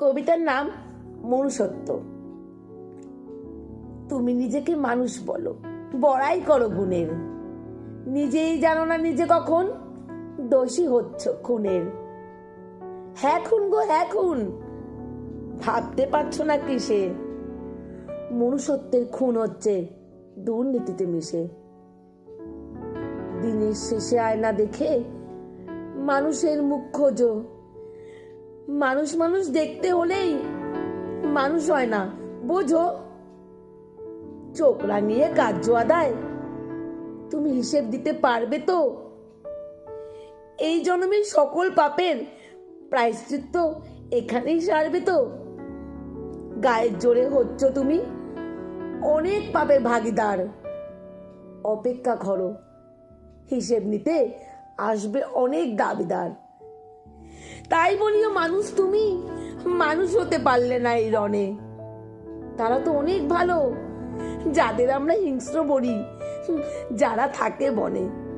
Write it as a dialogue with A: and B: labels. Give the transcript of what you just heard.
A: কবিতার নাম মনুষ্যত্ব। তুমি নিজেকে মানুষ বলো, বড়াই করো গুণের। নিজেই জানো না নিজে কখন দোষী হচ্ছ খুনের। হ্যাঁ খুন গো হ্যাঁ খুন, ভাবতে পারছ না কিসে? মনুষ্যত্বের খুন হচ্ছে দুর্নীতিতে মিশে। দিনের শেষে আয়না দেখে মানুষের মুখ খোঁজো মানুষ মানুষ দেখতে হলেই মানুষ হয় না। বোঝো? চোখ রাঙিয়ে কার্য আদায়। তুমি হিসেব দিতে পারবে তো? এই জন্মের সকল পাপের প্রায়শ্চিত্ত এখানেই সারবে তো? গায়ের জোরে হচ্ছ তুমি? অনেক পাপের ভাগিদার। অপেক্ষা করো। হিসেব নিতে আসবে অনেক দাবিদার। তাই বলিও মানুষ তুমি মানুষ হতে পারলে না এই রণে। তারা তো অনেক ভালো, যাদের আমরা হিংস্র বলি, যারা থাকে বনে।